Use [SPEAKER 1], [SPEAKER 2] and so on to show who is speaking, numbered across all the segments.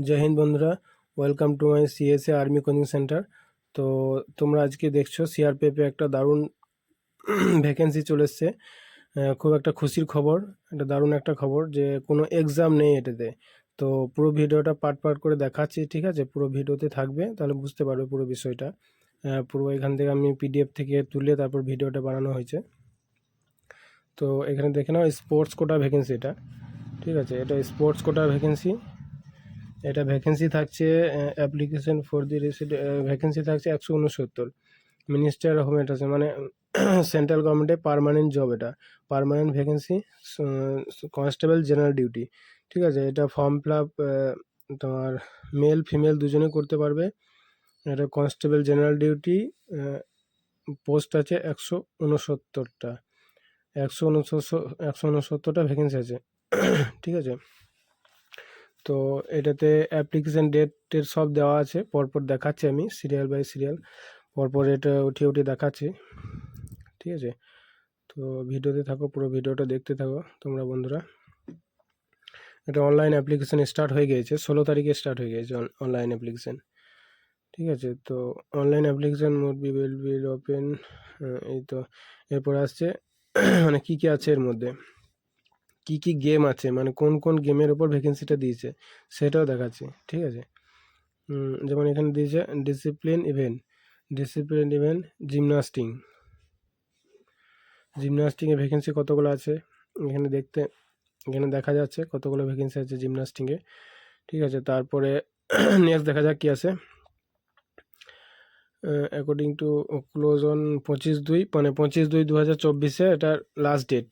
[SPEAKER 1] জয় হিন্দ বন্ধুরা welcome to my CSA army coaching centre তো তোমরা আজকে দেখছ সিআরপিএফে একটা দারুণ ভ্যাকেন্সি চলে এসছে। খুব একটা খুশির খবর, একটা দারুণ একটা খবর যে কোনো এক্সাম নেই এটাতে। তো পুরো ভিডিওটা পার্ট পার্ট করে দেখাচ্ছি, ঠিক আছে? পুরো ভিডিওতে থাকবে, তাহলে বুঝতে পারবে পুরো বিষয়টা। পুরো এখান থেকে আমি পিডিএফ থেকে তুলে তারপর ভিডিওটা বানানো হয়েছে। তো এখানে দেখে নাও স্পোর্টস কোটা ভ্যাকেন্সি এটা। ঠিক আছে? এটা স্পোর্টস কোটা ভ্যাকেন্সি এটা ভ্যাকেন্সি থাকছে অ্যাপ্লিকেশন ফর দি রেসিড ভ্যাকেন্সি থাকছে একশো উনসত্তর। মিনিস্টার হোম অ্যাফেয়ার্স মানে সেন্ট্রাল গভর্নমেন্টে পারমানেন্ট জব এটা। Permanent vacancy constable general duty ঠিক আছে, এটা ফর্ম ফিল আপ তোমার মেল ফিমেল দুজনে করতে পারবে। এটা কনস্টেবল জেনারেল ডিউটি পোস্ট আছে একশো উনসত্তরটা। একশো উনসত্তর, একশো উনসত্তরটা ভ্যাকেন্সি আছে। ঠিক আছে? তো এটাতে অ্যাপ্লিকেশন ডেটের সব দেওয়া আছে, পরপর দেখাচ্ছি আমি সিরিয়াল বাই সিরিয়াল পরপর এটা উঠিয়ে উঠিয়ে দেখাচ্ছি, ঠিক আছে? তো ভিডিওতে থাকো, পুরো ভিডিওটা দেখতে থাকো তোমরা বন্ধুরা। এটা অনলাইন অ্যাপ্লিকেশান স্টার্ট হয়ে গিয়েছে, ষোলো তারিখে স্টার্ট হয়ে গিয়েছে অনলাইন অ্যাপ্লিকেশান ঠিক আছে? তো online application mode be will be open এই তো, এরপর আসছে মানে কী কী আছে এর মধ্যে? কি কি গেম আছে? মানে কোন কোন গেমের ওপর ভ্যাকেন্সিটা দিয়েছে? সেটাও দেখাচ্ছি, ঠিক আছে? যেমন এখানে দিয়েছে discipline event discipline event gymnastic জিমনাস্টিংয়ে vacancy কতগুলো আছে? এখানে দেখতে, এখানে দেখা যাচ্ছে কতগুলো ভ্যাকেন্সি আছে জিমনাস্টিংয়ে ঠিক আছে? তারপরে নেক্সট দেখা যাক কি আছে। অ্যাকর্ডিং টু ক্লোজ অন পঁচিশ দুই মানে পঁচিশ দুই দু হাজার চব্বিশে এটার লাস্ট ডেট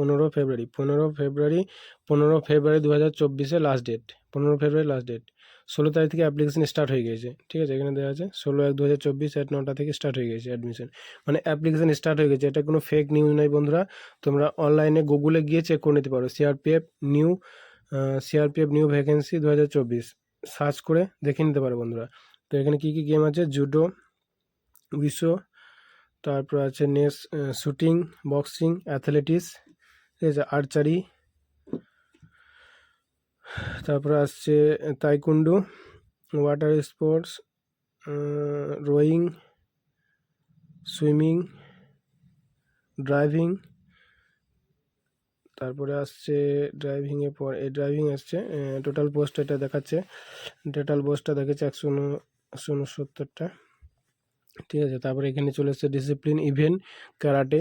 [SPEAKER 1] পনেরো ফেব্রুয়ারি পনেরো ফেব্রুয়ারি পনেরো ফেব্রুয়ারি দু হাজার চব্বিশে লাস্ট ডেট পনেরো ফেব্রুয়ারি লাস্ট ডেট ষোলো তারিখ থেকে অ্যাপ্লিকেশন স্টার্ট হয়ে গিয়েছে, ঠিক আছে? এখানে দেওয়া আছে, ষোলো এক দু হাজার চব্বিশ আট নটা থেকে স্টার্ট হয়ে গেছে অ্যাডমিশন মানে অ্যাপ্লিকেশন স্টার্ট হয়ে গেছে এটা কোনো ফেক নিউজ নয় বন্ধুরা। তোমরা অনলাইনে গুগলে গিয়ে চেক করে নিতে পারো। CRPF new CRPF new vacancy দু হাজার চব্বিশ। সার্চ করে দেখে নিতে পারো বন্ধুরা। তো এখানে কী কী গেম আছে? জুডো উইশো তারপর আছে নেস শুটিং বক্সিং অ্যাথলেটিক্স ঠিক আছে আর্চারি তারপরে আসছে taekwondo water sports rowing swimming driving তারপরে আসছে ড্রাইভিংয়ের পর এই ড্রাইভিং আসছে টোটাল পোস্ট এটা দেখাচ্ছে টোটাল পোস্টটা দেখাচ্ছে একশো একশো উনসত্তরটা, ঠিক আছে, তারপরে এখানে চলে এসছে ডিসিপ্লিন ইভেন্ট ক্যারাটে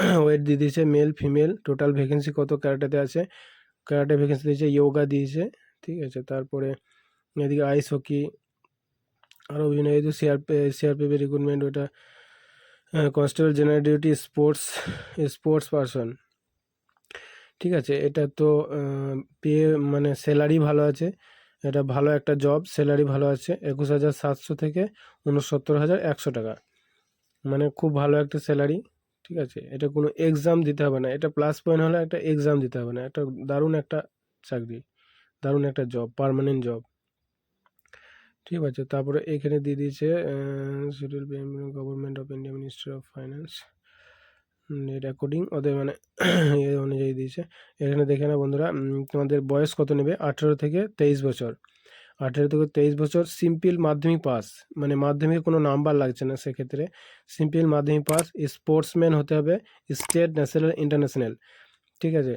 [SPEAKER 1] ওয়েট দিয়ে দিয়েছে মেল ফিমেল টোটাল ভ্যাকেন্সি কত ক্যারাটেতে আছে? ক্যারাটে ভ্যাকেন্সি দিয়েছে ইয়োগা দিয়েছে, ঠিক আছে? তারপরে এদিকে আইস হকি আরও বিভিন্ন, এই যে সিআর সিআরপিএফ রিক্রুটমেন্ট ওটা constable general duty sports sports person ঠিক আছে? এটা তো পে মানে স্যালারি ভালো আছে, এটা ভালো একটা জব স্যালারি ভালো আছে, একুশ হাজার সাতশো থেকে উনসত্তর হাজার একশো টাকা মানে খুব ভালো একটা স্যালারি ঠিক আছে? এটা কোনো এক্সাম দিতে হবে না। এটা প্লাস পয়েন্ট হলে একটা এক্সাম দিতে হবে না। একটা দারুণ একটা চাকরি, দারুণ একটা জব পার্মানেন্ট জব ঠিক আছে? তারপরে এখানে দিয়ে দিয়েছে schedule government of India ministry of finance এর অ্যাকর্ডিং ওদের মানে অনুযায়ী দিয়েছে। এখানে দেখে না বন্ধুরা তোমাদের বয়স কত নেবে? আঠেরো থেকে তেইশ বছর। আঠেরো থেকে তেইশ বছর সিম্পল মাধ্যমিক পাস মানে মাধ্যমিক কোনো নাম্বার লাগছে না সেক্ষেত্রে সিম্পল মাধ্যমিক পাস স্পোর্টসম্যান হতে হবে স্টেট ন্যাশনাল ইন্টারন্যাশনাল ঠিক আছে?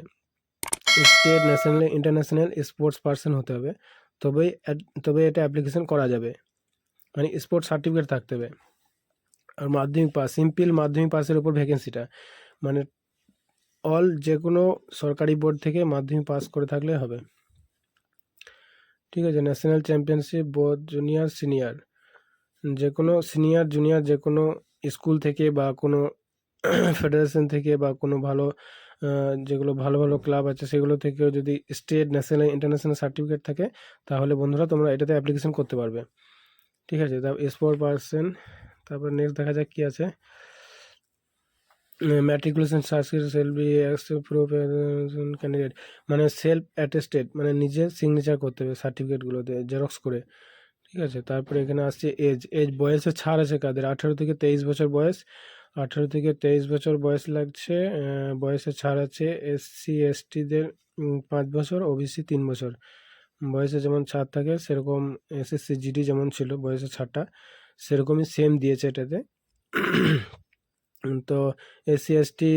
[SPEAKER 1] State national international sports person হতে হবে তবেই তবে এটা অ্যাপ্লিকেশন করা যাবে মানে স্পোর্টস সার্টিফিকেট থাকতে হবে। আর মাধ্যমিক পাস সিম্পল মাধ্যমিক পাসের উপর ভ্যাকেন্সিটা মানে অল যে কোনো সরকারি বোর্ড থেকে মাধ্যমিক পাস করে থাকলে হবে। ঠিক আছে national championship board junior senior যে কোনো সিনিয়র জুনিয়র যে কোনো স্কুল থেকে বা কোনো ফেডারেশন থেকে বা কোনো ভালো যেগুলো ভালো ভালো ক্লাব আছে সেগুলো থেকেও যদি স্টেট ন্যাশনাল ইন্টারন্যাশনাল সার্টিফিকেট থাকে, তাহলে বন্ধুরা তোমরা এটাতে অ্যাপ্লিকেশন করতে পারবে। ঠিক আছে, তারপর স্পোর্ট পার্সন তারপর নেক্সট দেখা যাক কী আছে। Matriculation certificate shall be proof candidate মানে সেলফ অ্যাটেস্টেড মানে নিজে সিগনেচার করতে হবে সার্টিফিকেটগুলোতে জেরক্স করে। ঠিক আছে? তারপরে এখানে আসছে এজ এজ বয়সে ছাড় আছে কাদের? আঠেরো থেকে তেইশ বছর বয়স। আঠেরো থেকে তেইশ বছর বয়স লাগছে বয়সে ছাড় আছে এসসি এসটিদের পাঁচ বছর ওবিসি তিন বছর। বয়সে যেমন ছাড় থাকে, সেরকম এসএসসি জিডি যেমন ছিল, বয়সের ছাড়টা সেরকমই সেম দিয়েছে এটাতে। তো এসসি এসটি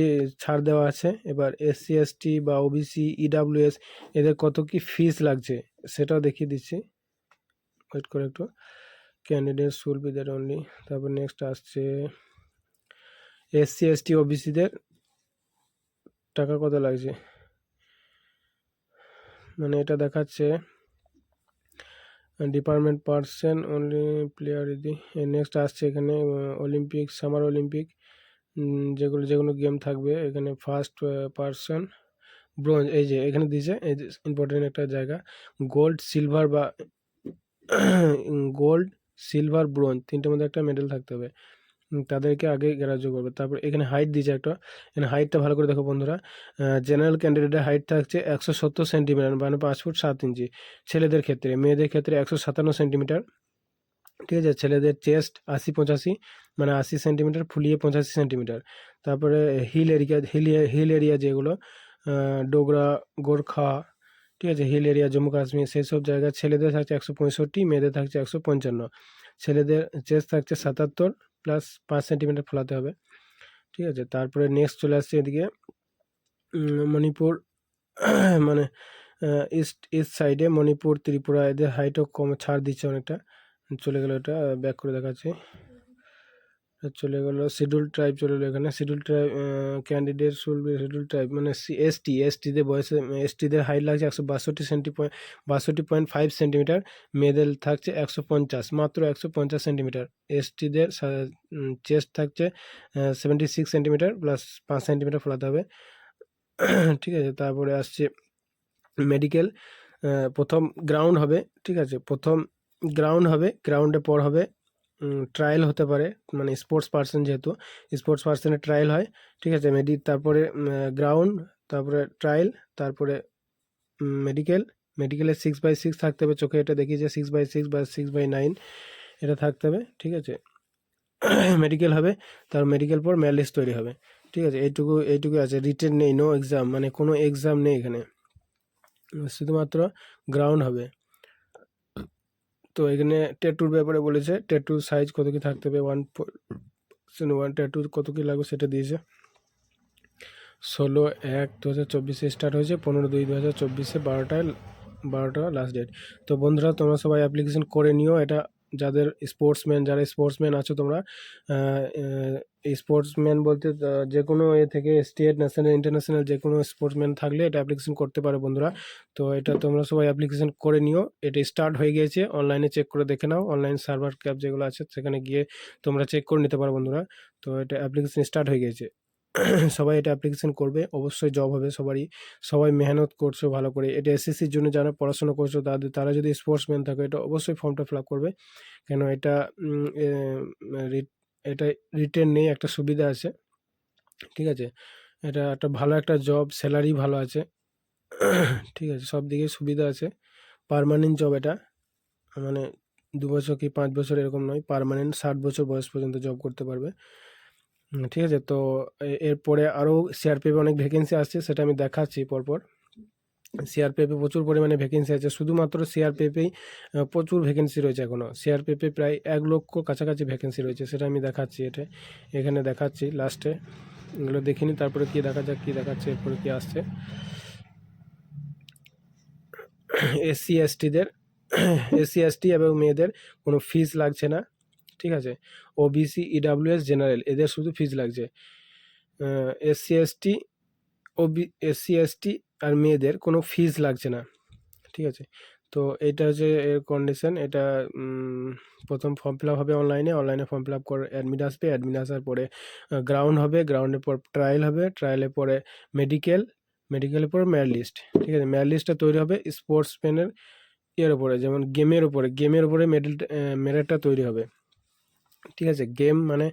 [SPEAKER 1] ছাড় দেওয়া আছে। এবার এসসি এসটি বা ওবিসি ইডাব্লিউএস এদের কত কি ফিস লাগছে সেটাও দেখিয়ে দিচ্ছি। ওয়েট করে একটু। Candidate should be that only তারপর নেক্সট আসছে এসসি এসটি ওবিসিদের টাকা কত লাগছে? মানে এটা দেখাচ্ছে ডিপার্টমেন্ট পার্সন অনলি প্লেয়ার ইদি নেক্সট আসছে এখানে অলিম্পিক সামার অলিম্পিক যেগুলো যেগুলো গেম থাকবে, এখানে ফার্স্ট পার্সন ব্রোঞ্জ এই যে, এখানে দিয়েছে, এই যে ইম্পর্টেন্ট একটা জায়গা গোল্ড সিলভার বা গোল্ড সিলভার ব্রোঞ্জ তিনটের মধ্যে একটা মেডেল থাকতে হবে। তাদেরকে আগে গ্রাহ্য করবে। তারপর এখানে হাইট দিয়েছে একটা, এখানে হাইটটা ভালো করে দেখো বন্ধুরা জেনারেল ক্যান্ডিডেটের হাইট থাকছে একশো সত্তর সেন্টিমিটার মানে পাঁচ ফুট সাত ইঞ্চি। ছেলেদের ক্ষেত্রে, মেয়েদের ক্ষেত্রে একশো সাতান্ন সেন্টিমিটার ঠিক আছে? ছেলেদের চেস্ট আশি পঁচাশি মানে আশি সেন্টিমিটার ফুলিয়ে পঁচাশি সেন্টিমিটার তারপরে hill area hill hill area যেগুলো ডোগরা, গোর্খা, ঠিক আছে? হিল এরিয়া জম্মু কাশ্মীর সেই সব জায়গায় ছেলেদের থাকছে একশো পঁয়ষট্টি, মেয়েদের থাকছে একশো পঞ্চান্ন। ছেলেদের চেস্ট থাকছে সাতাত্তর প্লাস পাঁচ সেন্টিমিটার ফোলাতে হবে। ঠিক আছে? তারপরে নেক্সট চলে আসছে এদিকে মণিপুর মানে ইস্ট ইস্ট সাইডে মণিপুর, ত্রিপুরা, এদের হাইটও কম, ছাড় দিচ্ছে অনেকটা। চলে গেলো এটা ব্যাক করে দেখাচ্ছি। চলে গেলো শিডিউল ট্রাইব চলে গেলো এখানে। শিডিউল ট্রাইব ক্যান্ডিডেট শুল শিডিউল ট্রাইব মানে এসটি এসটিদের বয়সে এসটিদের হাইট লাগছে একশো বাষট্টি সেন্টি পয়েন্ট বাষট্টি পয়েন্ট ফাইভ সেন্টিমিটার মেয়েদের থাকছে একশো পঞ্চাশ, মাত্র একশো পঞ্চাশ সেন্টিমিটার এসটিদের চেস্ট থাকছে সেভেন্টি সিক্স সেন্টিমিটার প্লাস পাঁচ সেন্টিমিটার ফোলাতে হবে। ঠিক আছে, তারপরে আসছে মেডিকেল প্রথম গ্রাউন্ড হবে, ঠিক আছে। প্রথম গ্রাউন্ড হবে গ্রাউন্ডে পর হবে ট্রায়াল হতে পারে মানে স্পোর্টস পার্সন যেহেতু স্পোর্টস পার্সনের ট্রায়াল হয়, ঠিক আছে মেডি তারপরে গ্রাউন্ড তারপরে ট্রায়াল তারপরে মেডিকেল মেডিকেলে সিক্স বাই সিক্স থাকতে হবে, চোখে এটা দেখিয়েছে সিক্স বাই সিক্স বা সিক্স বাই নাইন এটা থাকতে হবে, ঠিক আছে মেডিকেল হবে, তার মেডিকেল পর ম্যালিস্ট তৈরি হবে, ঠিক আছে, এইটুকু এইটুকু আছে রিটেন নেই নো এক্সাম মানে কোনো এক্সাম নেই এখানে, শুধুমাত্র গ্রাউন্ড হবে। তো এখানে ট্যাটুর ব্যাপারে বলেছে ট্যাটুর সাইজ কত কি থাকতে হবে ওয়ান ওয়ান ট্যাটু কত কি লাগবে সেটা দিয়েছে। ষোলো এক দু হাজার চব্বিশে স্টার্ট হয়েছে, পনেরো দুই দু হাজার চব্বিশে বারোটায়, বারোটা লাস্ট ডেট তো বন্ধুরা, তোমরা সবাই অ্যাপ্লিকেশন করে নিও, এটা যাদের স্পোর্টসম্যান যারা স্পোর্টসম্যান আছো তোমরা স্পোর্টসম্যান বলতে যে কোনো এ থেকে স্টেট ন্যাশনাল ইন্টারন্যাশনাল যে কোনো স্পোর্টসম্যান থাকলে এটা অ্যাপ্লিকেশন করতে পারো বন্ধুরা। তো এটা তোমরা সবাই অ্যাপ্লিকেশন করে নিও। এটা স্টার্ট হয়ে গিয়েছে। অনলাইনে চেক করে দেখে নাও। অনলাইন সার্ভার ক্যাব যেগুলো আছে, সেখানে গিয়ে তোমরা চেক করে নিতে পারো বন্ধুরা। তো এটা অ্যাপ্লিকেশন স্টার্ট হয়ে গিয়েছে। সবাই এটা অ্যাপ্লিকেশন করবে, অবশ্যই জব হবে সবারই। সবাই মেহনত করছ ভালো করে। এটা এসএসসির জন্য যারা পড়াশোনা করছ তাদের, তারা যদি স্পোর্টসম্যান থাকে, এটা অবশ্যই ফর্মটা ফিল আপ করবে। কেন এটা এটা রিটেন নেই, একটা সুবিধা আছে। ঠিক আছে? এটা একটা ভালো একটা জব স্যালারি ভালো আছে। ঠিক আছে? সব দিকে সুবিধা আছে। পার্মানেন্ট জব এটা। মানে দু বছর কি পাঁচ বছর এরকম নয় পারমানেন্ট ষাট বছর বয়স পর্যন্ত জব করতে পারবে। ঠিক আছে? তো এরপরে আরও সিআরপিএফে অনেক ভ্যাকেন্সি আসছে, সেটা আমি দেখাচ্ছি পরপর। সিআরপিএফে প্রচুর পরিমাণে ভ্যাকেন্সি আছে, শুধুমাত্র সিআরপিএফেই প্রচুর ভ্যাকেন্সি রয়েছে এখনও সিআরপিএফে প্রায় এক লক্ষ কাছাকাছি ভ্যাকেন্সি রয়েছে, সেটা আমি দেখাচ্ছি এটা, এখানে দেখাচ্ছি লাস্টে এগুলো দেখিনি, তারপরে কি দেখা যাক, কি দেখাচ্ছে, এরপরে কি আসছে। এসসি এসটিদের এসসি এসটি এবং মেয়েদের কোনো ফিস লাগছে না। ঠিক আছে? ও ওবিসি ইডাব্লিউএস জেনারেল এদের শুধু ফিজ লাগছে। SC ST OB SC ST আর মেয়েদের কোনো ফিজ লাগছে না। ঠিক আছে? তো এটা হচ্ছে এর কন্ডিশন এটা প্রথম ফর্ম ফিল আপ হবে অনলাইনে অনলাইনে ফর্ম ফিল আপ করে অ্যাডমিট আসবে। অ্যাডমিট আসার পরে গ্রাউন্ড হবে। গ্রাউন্ডের পর ট্রায়াল হবে। ট্রায়ালের পরে মেডিকেল মেডিকেলের পর ম্যার লিস্ট ঠিক আছে? ম্যার লিস্টটা তৈরি হবে স্পোর্টসম্যানের ইয়ের উপরে, যেমন গেমের উপরে। গেমের উপরে মেডেল মেরিটটা তৈরি হবে। ঠিক আছে গেম মানে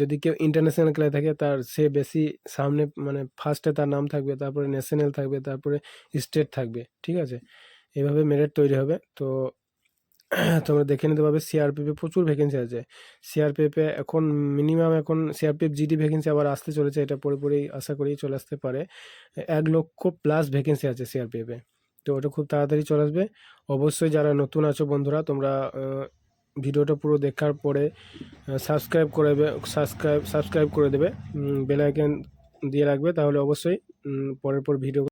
[SPEAKER 1] যদি কেউ ইন্টারন্যাশনাল খেলে থাকে, তার সে বেশি সামনে মানে ফার্স্টে তার নাম থাকবে, তারপরে ন্যাশনাল থাকবে, তারপরে স্টেট থাকবে, ঠিক আছে? এভাবে মেরিট তৈরি হবে। তো, তোমরা দেখে নিতে পারবে সিআরপিএফে প্রচুর ভ্যাকেন্সি আছে। সিআরপিএফে এখন মিনিমাম এখন সিআরপিএফ জিডি ভ্যাকেন্সি আবার আসতে চলেছে, এটা পরে পরেই আশা করি চলে আসতে পারে। এক লক্ষ প্লাস ভ্যাকেন্সি আছে সিআরপিএফে তো ওটা খুব তাড়াতাড়ি চলে আসবে। অবশ্যই যারা নতুন আছো বন্ধুরা, তোমরা ভিডিওটা পুরো দেখার পরে সাবস্ক্রাইব করে সাবস্ক্রাইব সাবস্ক্রাইব করে দেবে। বেল আইকন দিয়ে রাখবে, তাহলে অবশ্যই পরের পর ভিডিও